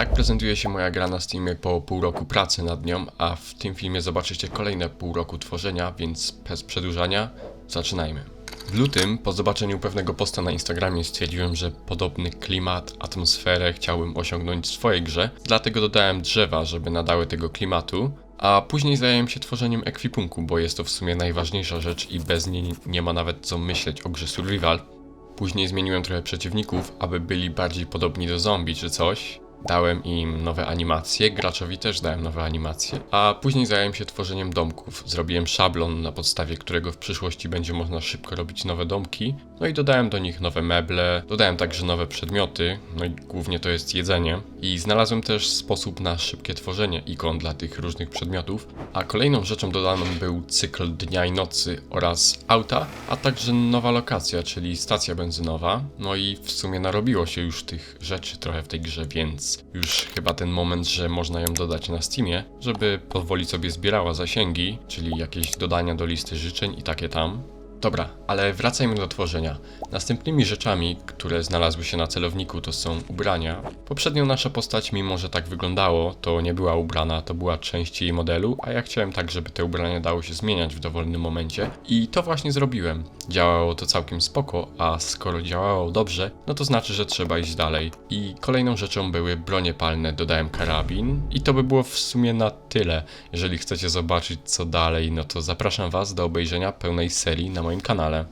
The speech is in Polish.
Tak prezentuje się moja gra na Steamie po pół roku pracy nad nią, a w tym filmie zobaczycie kolejne pół roku tworzenia, więc bez przedłużania zaczynajmy. W lutym, po zobaczeniu pewnego posta na Instagramie, stwierdziłem, że podobny klimat, atmosferę chciałbym osiągnąć w swojej grze, dlatego dodałem drzewa, żeby nadały tego klimatu, a później zająłem się tworzeniem ekwipunku, bo jest to w sumie najważniejsza rzecz i bez niej nie ma nawet co myśleć o grze survival. Później zmieniłem trochę przeciwników, aby byli bardziej podobni do zombie czy coś. Dałem im nowe animacje, graczowi też dałem nowe animacje, a później zająłem się tworzeniem domków. Zrobiłem szablon, na podstawie którego w przyszłości będzie można szybko robić nowe domki, no i dodałem do nich nowe meble, dodałem także nowe przedmioty, no i głównie to jest jedzenie. I znalazłem też sposób na szybkie tworzenie ikon dla tych różnych przedmiotów, a kolejną rzeczą dodaną był cykl dnia i nocy oraz auta, a także nowa lokacja, czyli stacja benzynowa. No i w sumie narobiło się już tych rzeczy trochę w tej grze, więc już chyba ten moment, że można ją dodać na Steamie, żeby powoli sobie zbierała zasięgi, czyli jakieś dodania do listy życzeń i takie tam. Dobra, ale wracajmy do tworzenia. Następnymi rzeczami, które znalazły się na celowniku, to są ubrania. Poprzednio nasza postać, mimo że tak wyglądało, to nie była ubrana, to była część jej modelu, a ja chciałem tak, żeby te ubrania dało się zmieniać w dowolnym momencie. I to właśnie zrobiłem. Działało to całkiem spoko, a skoro działało dobrze, no to znaczy, że trzeba iść dalej. I kolejną rzeczą były bronie palne, dodałem karabin. I to by było w sumie na tyle. Jeżeli chcecie zobaczyć co dalej, no to zapraszam Was do obejrzenia pełnej serii na moim kanale.